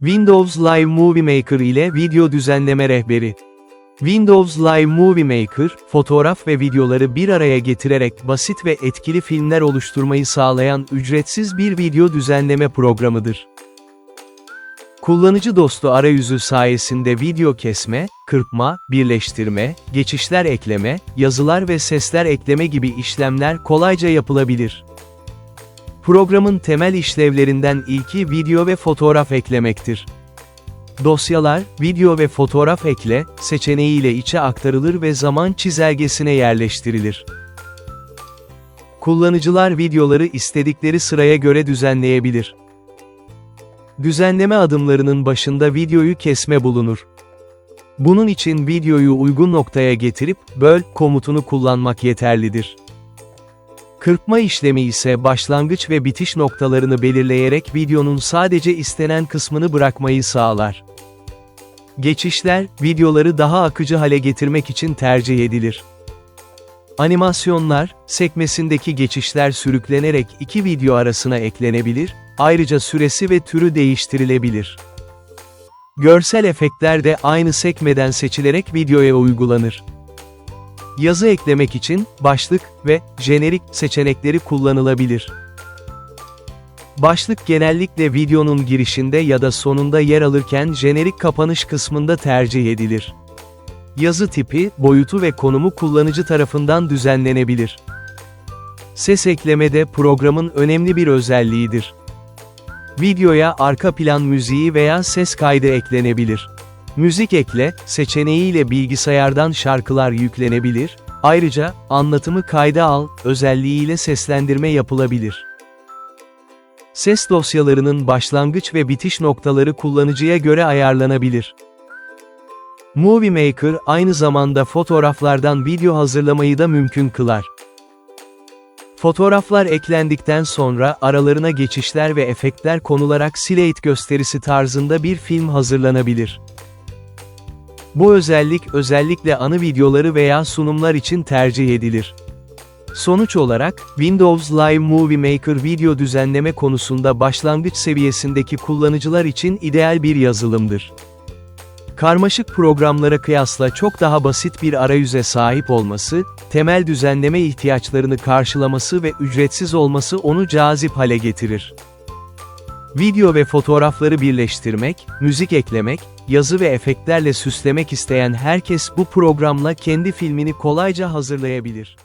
Windows Live Movie Maker ile video düzenleme rehberi. Windows Live Movie Maker, fotoğraf ve videoları bir araya getirerek basit ve etkili filmler oluşturmayı sağlayan ücretsiz bir video düzenleme programıdır. Kullanıcı dostu arayüzü sayesinde video kesme, kırpma, birleştirme, geçişler ekleme, yazılar ve sesler ekleme gibi işlemler kolayca yapılabilir. Programın temel işlevlerinden ilki video ve fotoğraf eklemektir. Dosyalar, video ve fotoğraf ekle, seçeneğiyle içe aktarılır ve zaman çizelgesine yerleştirilir. Kullanıcılar videoları istedikleri sıraya göre düzenleyebilir. Düzenleme adımlarının başında videoyu kesme bulunur. Bunun için videoyu uygun noktaya getirip, böl komutunu kullanmak yeterlidir. Kırpma işlemi ise başlangıç ve bitiş noktalarını belirleyerek videonun sadece istenen kısmını bırakmayı sağlar. Geçişler, videoları daha akıcı hale getirmek için tercih edilir. Animasyonlar, sekmesindeki geçişler sürüklenerek iki video arasına eklenebilir, ayrıca süresi ve türü değiştirilebilir. Görsel efektler de aynı sekmeden seçilerek videoya uygulanır. Yazı eklemek için, başlık ve jenerik seçenekleri kullanılabilir. Başlık genellikle videonun girişinde ya da sonunda yer alırken jenerik kapanış kısmında tercih edilir. Yazı tipi, boyutu ve konumu kullanıcı tarafından düzenlenebilir. Ses ekleme de programın önemli bir özelliğidir. Videoya arka plan müziği veya ses kaydı eklenebilir. Müzik ekle, seçeneğiyle bilgisayardan şarkılar yüklenebilir, ayrıca, anlatımı kayda al, özelliğiyle seslendirme yapılabilir. Ses dosyalarının başlangıç ve bitiş noktaları kullanıcıya göre ayarlanabilir. Movie Maker, aynı zamanda fotoğraflardan video hazırlamayı da mümkün kılar. Fotoğraflar eklendikten sonra aralarına geçişler ve efektler konularak silhouette gösterisi tarzında bir film hazırlanabilir. Bu özellik özellikle anı videoları veya sunumlar için tercih edilir. Sonuç olarak, Windows Live Movie Maker video düzenleme konusunda başlangıç seviyesindeki kullanıcılar için ideal bir yazılımdır. Karmaşık programlara kıyasla çok daha basit bir arayüze sahip olması, temel düzenleme ihtiyaçlarını karşılaması ve ücretsiz olması onu cazip hale getirir. Video ve fotoğrafları birleştirmek, müzik eklemek, yazı ve efektlerle süslemek isteyen herkes bu programla kendi filmini kolayca hazırlayabilir.